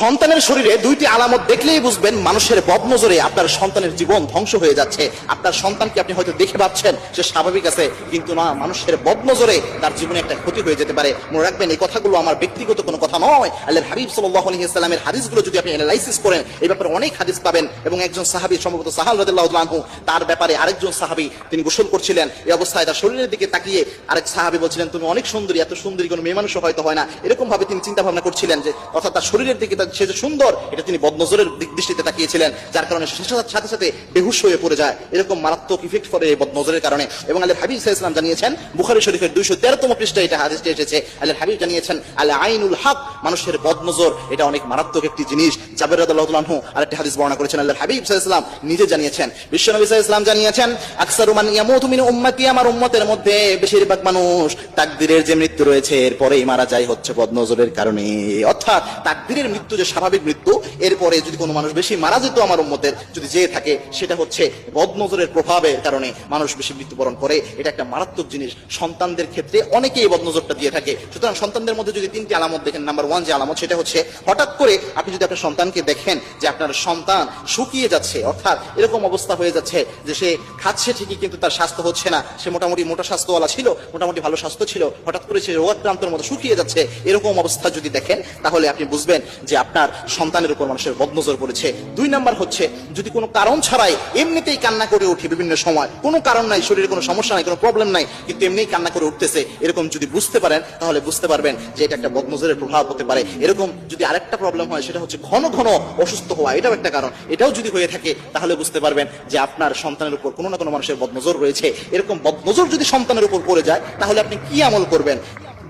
সন্তানের শরীরে দুইটি আলামত দেখলেই বুঝবেন মানুষের বদনজরে আপনার সন্তানের জীবন ধ্বংস হয়ে যাচ্ছে। আপনার সন্তানকে আপনি হয়তো দেখে পাচ্ছেন সে স্বাভাবিক আছে, কিন্তু না, মানুষের বদনজরে তার জীবনে একটা ক্ষতি হয়ে যেতে পারে। মনে রাখবেন, এই কথাগুলো আমার ব্যক্তিগত কোনো কথা নয়। আল্লাহ হাবিব সাল্লাহ আলহি হাদিসগুলো যদি আপনি অ্যানালাইসিস করেন, এই ব্যাপারে অনেক হাদিস পাবেন এবং একজন সাহাবি, সম্ভবত সাহাল রাদিল্লাহু তার ব্যাপারে আরেকজন সাহাবি তিনি গোসল করছিলেন। এই অবস্থায় তার শরীরের দিকে তাকিয়ে আরেক সাহাবি বলছিলেন, তুমি অনেক সুন্দরী, এত সুন্দরী কোনো মেয়ে মানুষ হয়তো হয় না। এরকম ভাবে তিনি চিন্তা ভাবনা করছিলেন যে, অর্থাৎ তার শরীরের দিকে তার- সে যে সুন্দর, এটা তিনি বদনজরের দিক দৃষ্টিতে তাকিয়েছিলেন, যার কারণে সাথে সাথে বেহুশ হয়ে পড়ে যায়। এরকম মারাত্মক ইফেক্ট করে এই বদনজরের কারণে। এবং আল্লাহ হাবিব আলাইহি জানিয়েছেন, বুখারী শরীফের 213তম পৃষ্ঠায় এটা হাদিসটি এসেছে। আল্লাহ হাবিব জানিয়েছেন, আল আইনুল হক মানুষের বদনজর, এটা অনেক মারাত্মক একটি জিনিস। জাবের রাদিয়াল্লাহু আনহু আরেকটি হাদিস বর্ণনা করেছেন আল্লাহ হাবিব আলাইহি নিজে জানিয়েছেন। বিশ্বনবী আলাইহি জানিয়েছেন, আকসারু মান ইয়ামুতু মিন উম্মতি আমার উম্মতের মধ্যে বেশিরভাগ মানুষ তাকদিরের যে মৃত্যু রয়েছে, এরপরেই মারা যায় হচ্ছে বদনজরের কারণে। অর্থাৎ তাকদিরের মৃত্যু যে স্বাভাবিক মৃত্যু, এরপরে যদি কোনো মানুষ বেশি মারা যেত আমার উম্মতের যদি যেয়ে থাকে, সেটা হচ্ছে বদনজরের প্রভাবের কারণে মানুষ বেশি মৃত্যুবরণ করে। এটা একটা মারাত্মক জিনিস। সন্তানদের ক্ষেত্রে অনেকেই বদনজরটা দিয়ে থাকে। সুতরাং সন্তানদের মধ্যে যদি তিনটি আলামত দেখেন নাম্বার ওয়ান যে আলামত, সেটা হচ্ছে হঠাৎ করে আপনি যদি আপনার সন্তানকে দেখেন যে আপনার সন্তান শুকিয়ে যাচ্ছে, অর্থাৎ এরকম অবস্থা হয়ে যাচ্ছে যে সে খাচ্ছে ঠিকই কিন্তু তার স্বাস্থ্য হচ্ছে না। সে মোটামুটি মোটা স্বাস্থ্যওয়ালা ছিল, মোটামুটি ভালো স্বাস্থ্য ছিল, হঠাৎ করে সে রোগাক্রান্তর মতো শুকিয়ে যাচ্ছে, এরকম অবস্থা যদি দেখেন, তাহলে আপনি বুঝবেন যে আপনার সন্তানের উপর মানুষের বদনজর পড়েছে। দুই নাম্বার হচ্ছে, যদি কোনো কারণ ছাড়াই এমনিতেই কান্না করে উঠে বিভিন্ন সময়, কোনো কারণ নাই, শরীরে কোনো সমস্যা নাই, কোনো প্রবলেম নাই, কিন্তু এমনিই কান্না করে উঠতেছে, এরকম যদি বুঝতে পারেন, তাহলে বুঝতে পারবেন যে এটা একটা বদনজরের প্রভাব হতে পারে। এরকম যদি আরেকটা প্রবলেম হয়, সেটা হচ্ছে ঘন ঘন অসুস্থ হওয়া, এটাও একটা কারণ। এটাও যদি হয়ে থাকে, তাহলে বুঝতে পারবেন যে আপনার সন্তানের উপর কোনো না কোনো মানুষের বদনজর রয়েছে। এরকম বদনজর যদি সন্তানের উপর পড়ে যায়, তাহলে আপনি কি আমল করবেন?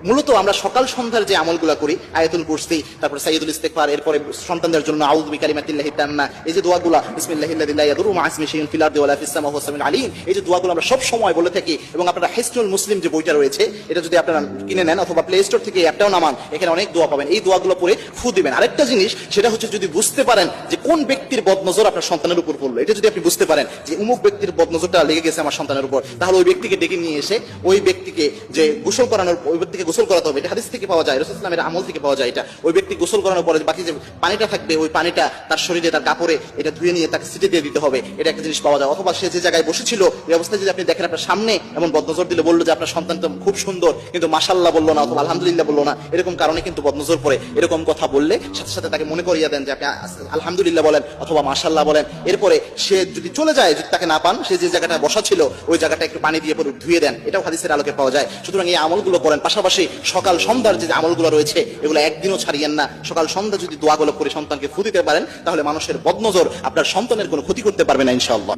মূলত আমরা সকাল সন্ধ্যার যে আমলগুলো করি, আয়াতুল কুরসি, তারপর সাইয়দুল ইস্তেগফার, এরপরে সন্তানদের জন্য আউযু বিকালিমাতিল্লাহি এই যে দোয়াগুলো ইয়াদুরু মা ইসমিহি শাইউন ফিল আরদি ওয়ালা ফিস সামা ওয়া সামিউল এই যে দোয়াগুলো আমরা সব সময় বলে থাকি এবং আপনারা মুসলিম যে বইটা রয়েছে, এটা যদি আপনারা কিনে নেন অথবা প্লে স্টোর থেকে অ্যাপটাও নামান, এখানে অনেক দোয়া পাবেন। এই দোয়াগুলো পড়ে ফু দিবেন। আরেকটা জিনিস, সেটা হচ্ছে যদি বুঝতে পারেন যে কোন ব্যক্তির বদনজর আপনার সন্তানের উপর পড়ল, এটা যদি আপনি বুঝতে পারেন যে উমুক ব্যক্তির বদনজরটা লেগে গেছে আমার সন্তানের উপর, তাহলে ওই ব্যক্তিকে ডেকে নিয়ে এসে ওই ব্যক্তিকে যে গোসল করানোর, ওই ব্যক্তিকে গোসল করাতে হবে। এটা হাদিস থেকে পাওয়া যায়, রসুল ইসলামের আমল থেকে পাওয়া যায় এটা। ওই ব্যক্তি গোসল করানোর পরে বাকি যে পানিটা থাকবে, ওই পানিটা তার শরীরে, তার কাপড়ে এটা ধুয়ে নিয়ে তাকে সিটে দিয়ে দিতে হবে। এটা একটা জিনিস পাওয়া যায়। অথবা সে যে জায়গায় বসেছিল এই অবস্থায় যদি আপনি দেখেন আপনার সামনে এমন বদনজর দিলে বলল যে, আপনার সন্তান তো খুব সুন্দর, কিন্তু মাসাল্লাহ বলল না অথবা আলহামদুলিল্লাহ বলল না। এরকম কারণে কিন্তু বদনজর পড়ে। এরকম কথা বললে সাথে সাথে তাকে মনে করিয়ে দেন যে, আপনি আলহামদুলিল্লাহ বলেন অথবা মাসাল্লাহ বলেন। এরপরে সে যদি চলে যায়, যদি তাকে না পান, সে যে জায়গাটা বসা ছিল, ওই জায়গাটা একটু পানি দিয়ে পরে ধুয়ে দেন। এটাও হাদিসের আলোকে পাওয়া যায়। সুতরাং এই আমলগুলো করেন। পাশাপাশি সকাল সন্ধ্যার যে আমলগুলো রয়েছে, এগুলো একদিনও ছাড়িয়েন না। সকাল সন্ধ্যা যদি দোয়াগুলো করে সন্তানকে ফু দিতে পারেন, তাহলে মানুষের বদনজর আপনার সন্তানের কোনো ক্ষতি করতে পারবে না, ইনশাআল্লাহ।